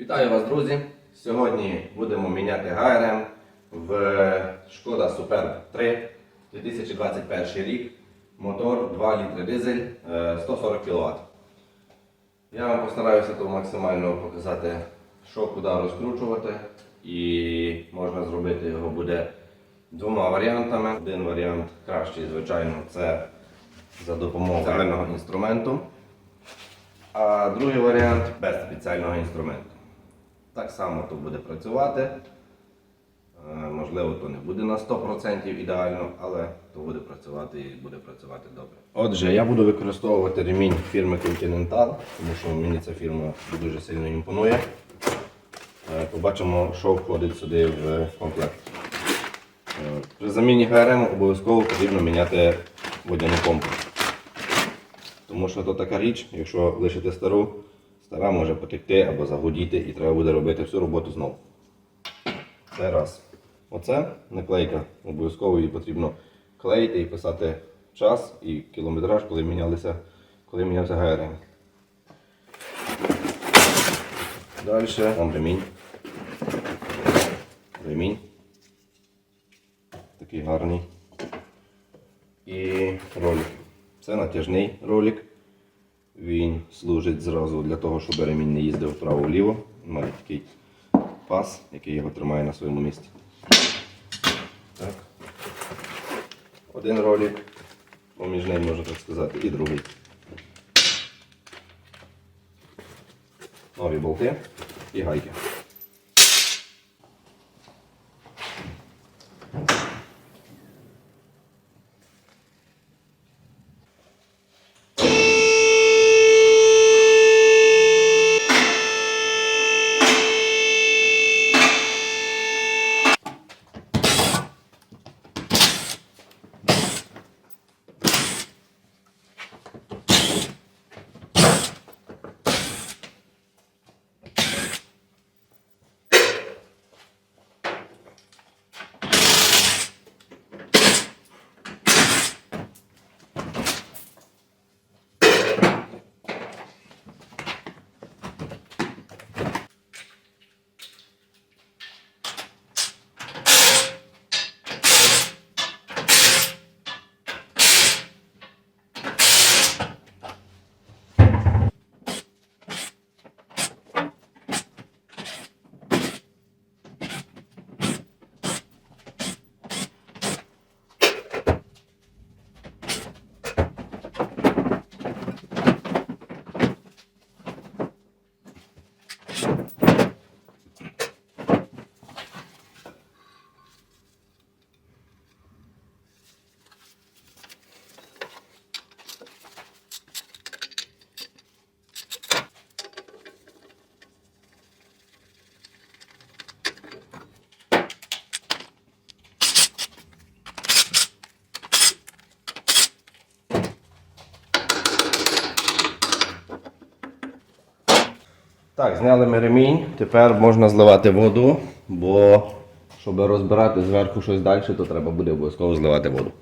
Вітаю вас, друзі! Сьогодні будемо міняти ГРМ в Шкода Superb 3 2021 рік. Мотор 2 літри дизель е, 140 кВт. Я вам постараюся тут максимально показати, що куди розкручувати. І можна зробити його буде двома варіантами. Один варіант кращий, звичайно, це за допомогою спеціального інструменту. А другий варіант без спеціального інструменту. Так само то буде працювати. Е, Можливо, то не буде на 100% ідеально, але то буде працювати і буде працювати добре. Отже, я буду використовувати ремінь фірми Continental, тому що мені ця фірма дуже сильно імпонує. Е, Побачимо, що входить сюди в комплект. Е, При заміні ГРМ обов'язково потрібно міняти водяну помпу. Тому що то така річ, якщо лишити стару, стара може потекти або загудіти і треба буде робити всю роботу знову. Це раз. Оце наклейка. Обов'язково її потрібно клеїти і писати час і кілометраж, коли мінялися, коли мінявся ГРМ. Далі вам ремінь. Ремінь. Такий гарний. І ролик. Це натяжний ролик. Він служить зразу для того, щоб ремінь не їздив вправо-вліво. Має такий пас, який його тримає на своєму місці. Так. Один ролик, поміж ним, можна так сказати, і другий. Нові болти і гайки. Так, зняли ми ремінь. Тепер можна зливати воду, бо щоб розбирати зверху щось далі, то треба буде обов'язково зливати воду.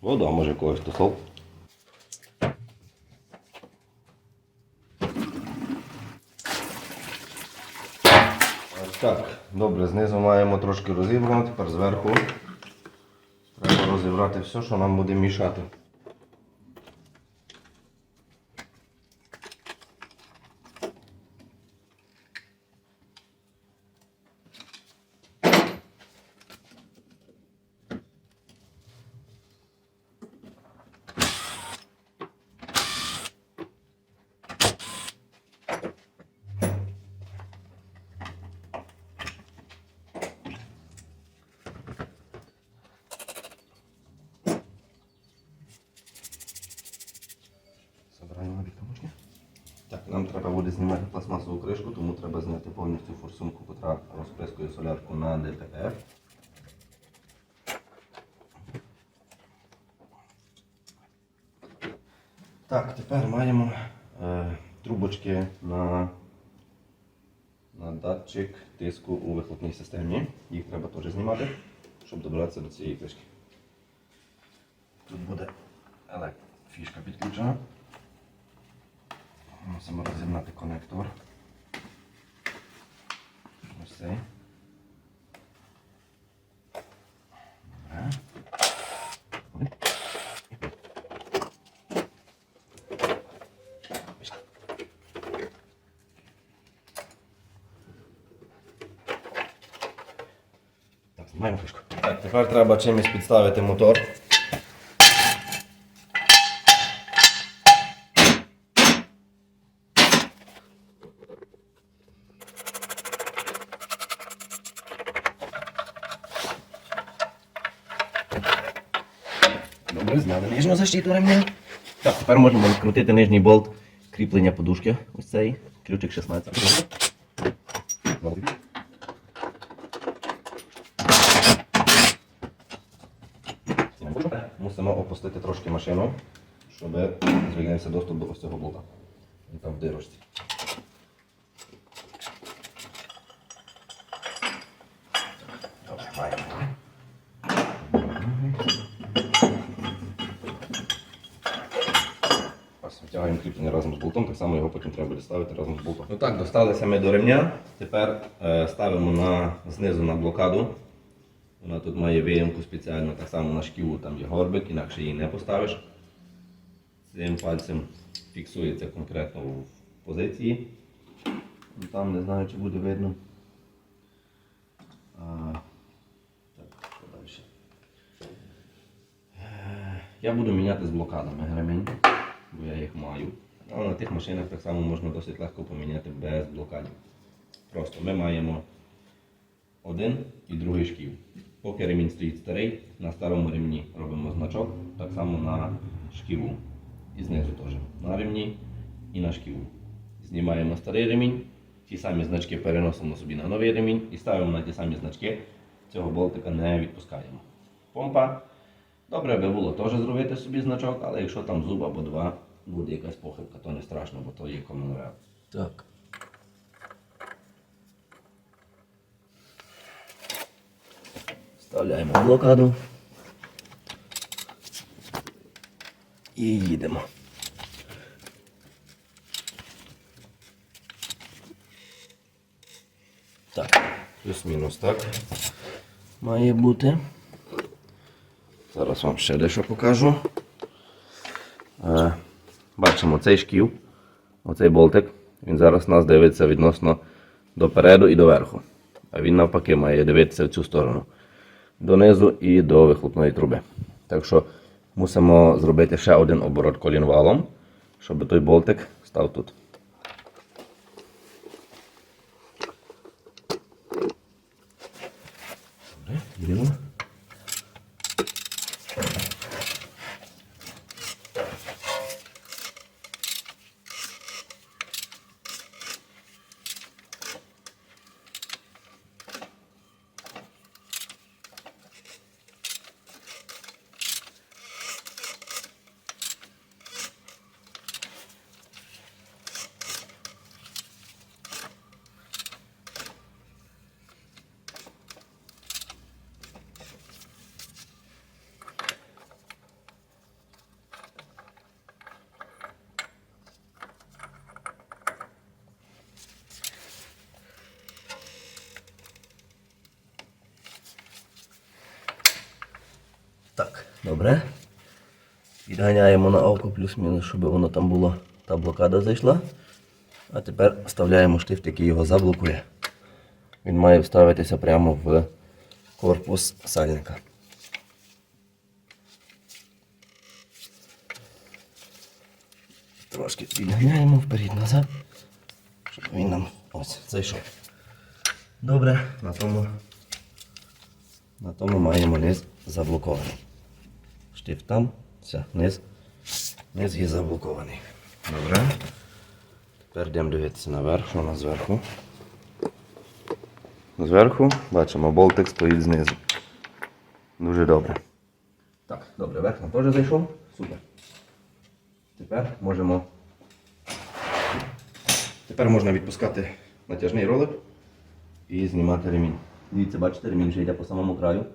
Воду, а може когось. Ось Так, добре, знизу маємо трошки розібрано, тепер зверху треба розібрати все, що нам буде мішати. Забираємо віка можна? Так, нам треба буде знімати пластмасову кришку, тому треба зняти повністю форсунку, яка розприскує солярку на ДТФ. Так, тепер маємо е, трубочки на, на датчик тиску у вихлопній системі. Їх треба теж знімати, щоб добратися до цієї кришки. Тут буде електрофішка підключена. Мусимо роз'єднати конектор. Ось цей. Так, знімаємо фішку. Так, тепер треба чимось підставити мотор. Добре, зняли нижню защиту ремня. Так, тепер можемо відкрутити нижній болт кріплення подушки. Ось цей. Ключик 16. Мусимо опустити трошки машину, щоб звільнився доступ до ось цього болта. Він там в дирочці. Добре, маємо. Ось витягуємо кріплення разом з болтом, так само його потім треба буде ставити разом з болтом. Ну так, досталися ми до ремня. Тепер е, ставимо на, знизу на блокаду. Вона тут має виямку спеціально, так само на шківу там є горбик, інакше її не поставиш. Цим пальцем фіксується конкретно в позиції. Ну, Там не знаю, чи буде видно. А, так, що далі? Е, Я буду міняти з блокадами ремінь, бо я їх маю. Але на тих машинах так само можна досить легко поміняти без блокадів. Просто ми маємо один і другий шків. Поки ремінь стоїть старий, на старому ремні робимо значок, так само на шківу. І знизу теж. На ремні і на шківу. Знімаємо старий ремінь, ті самі значки переносимо собі на новий ремінь і ставимо на ті самі значки. Цього болтика не відпускаємо. Помпа. Добре би було теж зробити собі значок, але якщо там зуб або два буде якась похибка, то не страшно, бо то є комунре. Так. Вставляємо блокаду. І їдемо. Так, Плюс-мінус, так. має бути. Зараз вам ще дещо покажу. Бачимо цей шків, оцей болтик. Він зараз нас дивиться відносно допереду і доверху. А він навпаки має дивитися в цю сторону. Донизу і до вихлопної труби. Так що мусимо зробити ще один оборот колінвалом, щоб той болтик став тут. Добре, йдемо. Так, добре. Підганяємо на око плюс-мінус, щоб воно там було, та блокада зайшла. А тепер вставляємо штифт, який його заблокує. Він має вставитися прямо в корпус сальника. Трошки підганяємо вперед-назад, щоб він нам ось зайшов. Добре, на тому, на тому маємо низ заблокований. Штифт там, все, низ, низ є заблокований. Добре. Тепер йдемо дивитися наверх, що у нас зверху. Зверху бачимо, болтик стоїть знизу. Дуже добре. Так, добре, верх нам теж зайшов. Супер. Тепер можемо. Тепер можна відпускати натяжний ролик і знімати ремінь. Дивіться, бачите, ремінь вже йде по самому краю,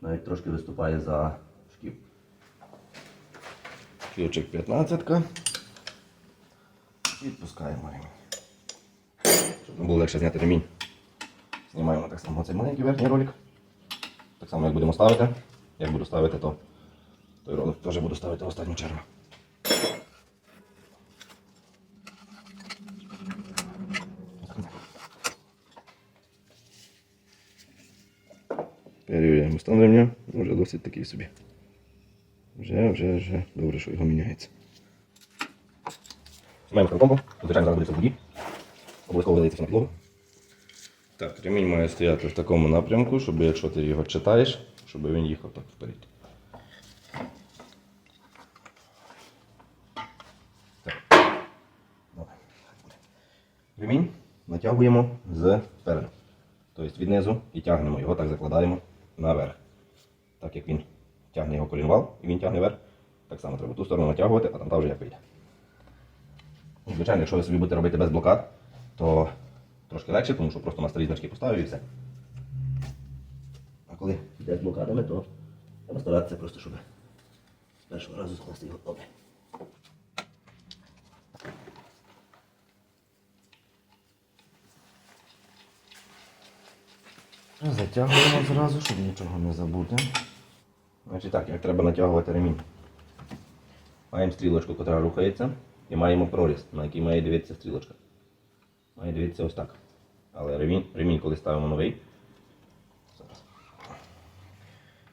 навіть трошки виступає за. Ключик 15. Відпускаємо ремінь. Щоб було легше зняти ремінь. Знімаємо так само цей маленький верхній ролик. Так само, як будемо ставити. Як буду ставити, то той ролик теж буду ставити в останню чергу. Перевіряємо стан ремня. Вже досить такий собі. Вже, вже, вже. Добре, що його міняється. Маємо компу. Звичайно, зараз буде все в воді. Обов'язково вилиється на підлогу. Так, ремінь має стояти в такому напрямку, щоб якщо ти його читаєш, щоб він їхав так вперед. Ремінь натягуємо зпереду. Тобто віднизу і тягнемо його, так закладаємо наверх. Так як він тягне його колінвал і він тягне вверх, так само треба ту сторону натягувати, а там та вже як вийде. Ну, Звичайно, якщо ви собі будете робити без блокад, то трошки легше, тому що просто на старі значки поставив і все. А коли йде з блокадами, то треба старатися просто, щоб з першого разу скласти його добре. Затягуємо зразу, щоб нічого не забути. Значить так, як треба натягувати ремінь. Маємо стрілочку, яка рухається, і маємо проріз, на який має дивитися стрілочка. Має дивитися ось так. Але ремінь, ремінь коли ставимо новий, зараз.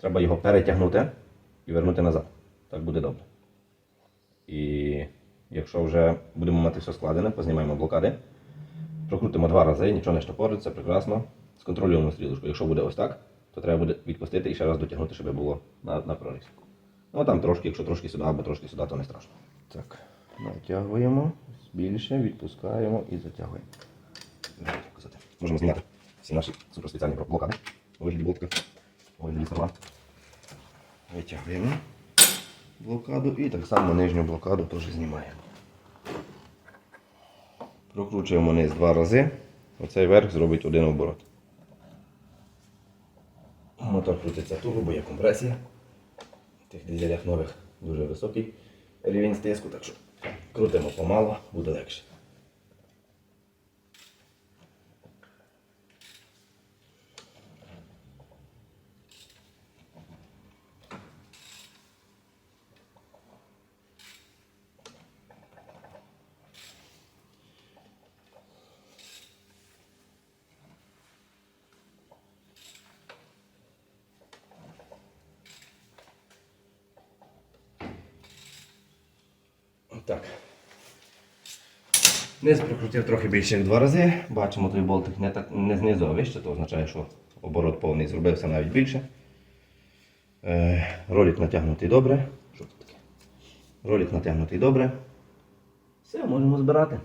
треба його перетягнути і вернути назад. Так буде добре. І якщо вже будемо мати все складене, познімаємо блокади. Прокрутимо два рази, нічого не штопориться, прекрасно. Сконтролюємо стрілочку. Якщо буде ось так, то треба буде відпустити і ще раз дотягнути, щоб було на, на проріз. Ну там трошки, якщо трошки сюди або трошки сюди, то не страшно. Так, натягуємо, більше, відпускаємо і затягуємо. Можемо зняти всі наші суперспеціальні блокади вигляді болтика, у вигляді сверла. Витягуємо блокаду і так само нижню блокаду теж знімаємо. Прокручуємо низ два рази. Оцей верх зробить один оборот. Мотор крутиться турбо, бо є компресія. В тих дизелях нових дуже високий рівень стиску, так що крутимо помало, буде легше. Так. Низ прикрутив трохи більше як два рази. Бачимо, той болтик не, так, не знизу, а вище, то означає, що оборот повний зробився навіть більше. Е, Ролік натягнутий добре. Що це таке? Ролік натягнутий добре. Все, можемо збирати.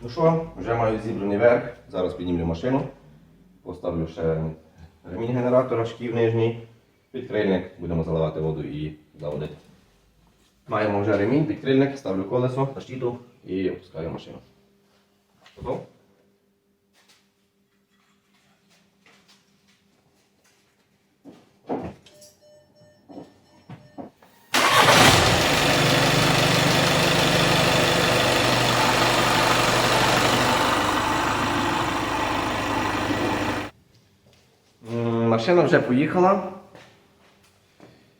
Ну що, вже маю зібраний верх. Зараз піднімлю машину. Поставлю ще ремінь генератора, шків нижній, підкрильник, будемо заливати воду і заводити. Маємо вже ремінь, підкрильник, ставлю колесо, защиту і опускаю машину. Готов? Машина вже поїхала.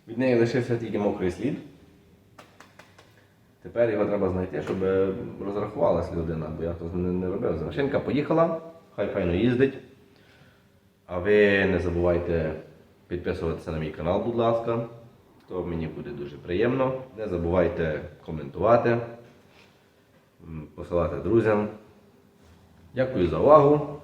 Від неї лишився тільки мокрий слід. Тепер його треба знайти, щоб розрахувалася людина, бо я то не робив. Машинка поїхала, хай файно їздить. А ви не забувайте підписуватися на мій канал, будь ласка. То мені буде дуже приємно. Не забувайте коментувати, посилати друзям. Дякую за увагу.